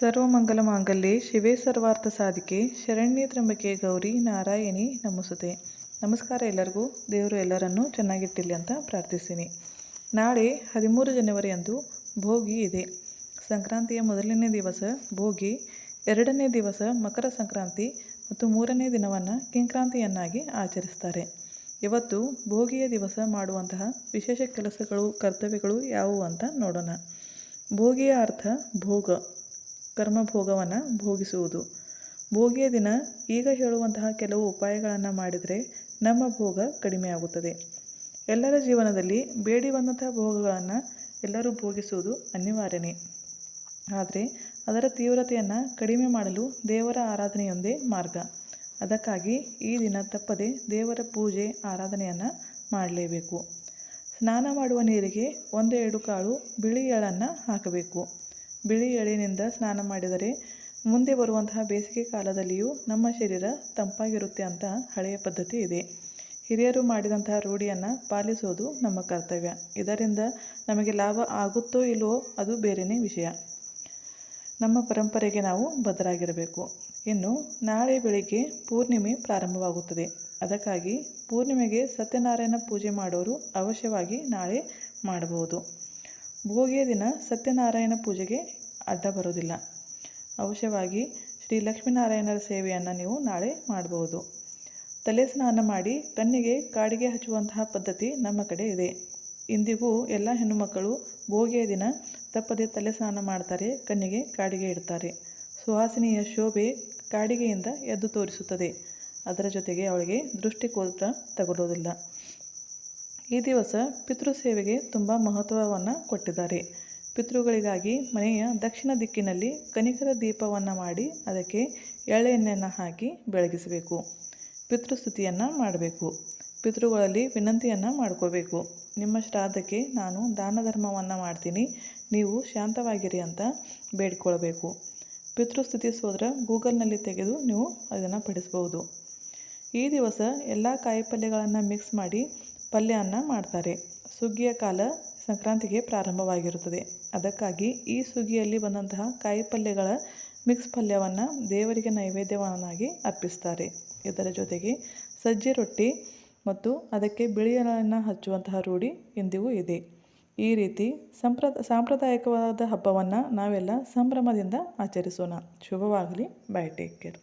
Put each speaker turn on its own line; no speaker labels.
ಸರ್ವಮಂಗಲ ಮಾಂಗಲ್ಯೆ ಶಿವೇ ಸರ್ವಾರ್ಥ ಸಾಧಿಕೆ ಶರಣ್ಯ ತ್ರಂಬಕೆ ಗೌರಿ ನಾರಾಯಣಿ ನಮಸ್ತೆ. ನಮಸ್ಕಾರ ಎಲ್ಲರಿಗೂ. ದೇವರು ಎಲ್ಲರನ್ನೂ ಚೆನ್ನಾಗಿಟ್ಟಿರಲಿ ಅಂತ ಪ್ರಾರ್ಥಿಸ್ತೀನಿ ನಾಳೆ ಹದಿಮೂರು ಜನವರಿ ಅಂದು ಭೋಗಿ ಇದೆ. ಸಂಕ್ರಾಂತಿಯ ಮೊದಲನೇ ದಿವಸ ಭೋಗಿ, ಎರಡನೇ ದಿವಸ ಮಕರ ಸಂಕ್ರಾಂತಿ ಮತ್ತು ಮೂರನೇ ದಿನವನ್ನು ಕಿಂಕ್ರಾಂತಿಯನ್ನಾಗಿ ಆಚರಿಸ್ತಾರೆ. ಇವತ್ತು ಭೋಗಿಯ ದಿವಸ ಮಾಡುವಂತಹ ವಿಶೇಷ ಕೆಲಸಗಳು, ಕರ್ತವ್ಯಗಳು ಯಾವುವು ಅಂತ ನೋಡೋಣ. ಭೋಗಿಯ ಅರ್ಥ ಭೋಗ. ಕರ್ಮಭೋಗವನ್ನು ಭೋಗಿಸುವುದು. ಭೋಗಿಯ ದಿನ ಈಗ ಹೇಳುವಂತಹ ಕೆಲವು ಉಪಾಯಗಳನ್ನು ಮಾಡಿದರೆ ನಮ್ಮ ಭೋಗ ಕಡಿಮೆಯಾಗುತ್ತದೆ ಎಲ್ಲರ ಜೀವನದಲ್ಲಿ ಬೇಡಿ ಬಂದಂತಹ ಭೋಗಗಳನ್ನು ಎಲ್ಲರೂ ಭೋಗಿಸುವುದು ಅನಿವಾರ್ಯನೇ. ಆದರೆ ಅದರ ತೀವ್ರತೆಯನ್ನು ಕಡಿಮೆ ಮಾಡಲು ದೇವರ ಆರಾಧನೆಯೊಂದೇ ಮಾರ್ಗ. ಅದಕ್ಕಾಗಿ ಈ ದಿನ ತಪ್ಪದೆ ದೇವರ ಪೂಜೆ, ಆರಾಧನೆಯನ್ನು ಮಾಡಲೇಬೇಕು. ಸ್ನಾನ ಮಾಡುವ ನೀರಿಗೆ ಒಂದು ಎರಡು ಕಾಳು ಬಿಳಿ ಎಳ್ಳನ್ನು ಹಾಕಬೇಕು. ಬಿಳಿ ಎಳ್ಳಿನಿಂದ ಸ್ನಾನ ಮಾಡಿದರೆ ಮುಂದೆ ಬರುವಂತಹ ಬೇಸಿಗೆ ಕಾಲದಲ್ಲಿಯೂ ನಮ್ಮ ಶರೀರ ತಂಪಾಗಿರುತ್ತೆ ಅಂತ ಹಳೆಯ ಪದ್ಧತಿ ಇದೆ. ಹಿರಿಯರು ಮಾಡಿದಂತಹ ರೂಢಿಯನ್ನು ಪಾಲಿಸೋದು ನಮ್ಮ ಕರ್ತವ್ಯ. ಇದರಿಂದ ನಮಗೆ ಲಾಭ ಆಗುತ್ತೋ ಇಲ್ಲವೋ ಅದು ಬೇರೆಯೇ ವಿಷಯ. ನಮ್ಮ ಪರಂಪರೆಗೆ ನಾವು ಬದ್ಧರಾಗಿರಬೇಕು. ಇನ್ನು ನಾಳೆ ಬೆಳಿಗ್ಗೆ ಪೂರ್ಣಿಮೆ ಪ್ರಾರಂಭವಾಗುತ್ತದೆ. ಅದಕ್ಕಾಗಿ ಪೂರ್ಣಿಮೆಗೆ ಸತ್ಯನಾರಾಯಣ ಪೂಜೆ ಮಾಡೋರು ಅವಶ್ಯವಾಗಿ ನಾಳೆ ಮಾಡಬಹುದು. ಭೋಗಿಯ ದಿನ ಸತ್ಯನಾರಾಯಣ ಪೂಜೆಗೆ ಅಡ್ಡ ಬರೋದಿಲ್ಲ ಅವಶ್ಯವಾಗಿ ಶ್ರೀ ಲಕ್ಷ್ಮೀನಾರಾಯಣರ ಸೇವೆಯನ್ನು ನೀವು ನಾಳೆ ಮಾಡಬಹುದು. ತಲೆ ಸ್ನಾನ ಮಾಡಿ ಕಣ್ಣಿಗೆ ಕಾಡಿಗೆ ಹಚ್ಚುವಂತಹ ಪದ್ಧತಿ ನಮ್ಮ ಕಡೆ ಇದೆ. ಇಂದಿಗೂ ಎಲ್ಲ ಹೆಣ್ಣುಮಕ್ಕಳು ಭೋಗಿಯ ದಿನ ತಪ್ಪದೆ ತಲೆ ಸ್ನಾನ ಮಾಡ್ತಾರೆ, ಕಣ್ಣಿಗೆ ಕಾಡಿಗೆ ಇಡ್ತಾರೆ. ಸುಹಾಸಿನಿಯ ಶೋಭೆ ಕಾಡಿಗೆಯಿಂದ ಎದ್ದು ತೋರಿಸುತ್ತದೆ. ಅದರ ಜೊತೆಗೆ ಅವಳಿಗೆ ದೃಷ್ಟಿಕೋತ ತಗೊಳ್ಳೋದಿಲ್ಲ ಈ ದಿವಸ ಪಿತೃ ಸೇವೆಗೆ ತುಂಬ ಮಹತ್ವವನ್ನು ಕೊಟ್ಟಿದ್ದಾರೆ. ಪಿತೃಗಳಿಗಾಗಿ ಮನೆಯ ದಕ್ಷಿಣ ದಿಕ್ಕಿನಲ್ಲಿ ಕನಿಕರ ದೀಪವನ್ನು ಮಾಡಿ ಅದಕ್ಕೆ ಎಳ್ಳೆಣ್ಣೆಯನ್ನು ಹಾಕಿ ಬೆಳಗಿಸಬೇಕು. ಪಿತೃಸ್ತುತಿಯನ್ನು ಮಾಡಬೇಕು. ಪಿತೃಗಳಲ್ಲಿ ವಿನಂತಿಯನ್ನು ಮಾಡ್ಕೋಬೇಕು. ನಿಮ್ಮ ಶ್ರಾದ್ದಕ್ಕೆ ನಾನು ದಾನ ಧರ್ಮವನ್ನು ಮಾಡ್ತೀನಿ. ನೀವು ಶಾಂತವಾಗಿರಿ ಅಂತ ಬೇಡ್ಕೊಳ್ಬೇಕು. ಪಿತೃಸ್ತುತಿ ಸೋದರ ಗೂಗಲ್ನಲ್ಲಿ ತೆಗೆದು ನೀವು ಅದನ್ನು ಪಡಿಸ್ಬೋದು ಈ ದಿವಸ ಎಲ್ಲ ಕಾಯಿಪಲ್ಯಗಳನ್ನು ಮಿಕ್ಸ್ ಮಾಡಿ ಪಲ್ಯವನ್ನು ಮಾಡ್ತಾರೆ. ಸುಗ್ಗಿಯ ಕಾಲ ಸಂಕ್ರಾಂತಿಗೆ ಪ್ರಾರಂಭವಾಗಿರುತ್ತದೆ. ಅದಕ್ಕಾಗಿ ಈ ಸುಗ್ಗಿಯಲ್ಲಿ ಬಂದಂತಹ ಕಾಯಿ ಪಲ್ಯಗಳ ಮಿಕ್ಸ್ ಪಲ್ಯವನ್ನು ದೇವರಿಗೆ ನೈವೇದ್ಯವನ್ನಾಗಿ ಅರ್ಪಿಸ್ತಾರೆ. ಇದರ ಜೊತೆಗೆ ಸಜ್ಜೆ ರೊಟ್ಟಿ ಮತ್ತು ಅದಕ್ಕೆ ಬಿಳಿಯನ್ನು ಹಚ್ಚುವಂತಹ ರೂಢಿ ಇಂದಿಗೂ ಇದೆ. ಈ ರೀತಿ ಸಂಪ್ರದ, ಸಾಂಪ್ರದಾಯಿಕವಾದ ಹಬ್ಬವನ್ನು ನಾವೆಲ್ಲ ಸಂಭ್ರಮದಿಂದ ಆಚರಿಸೋಣ. ಶುಭವಾಗಲಿ. Bye take care.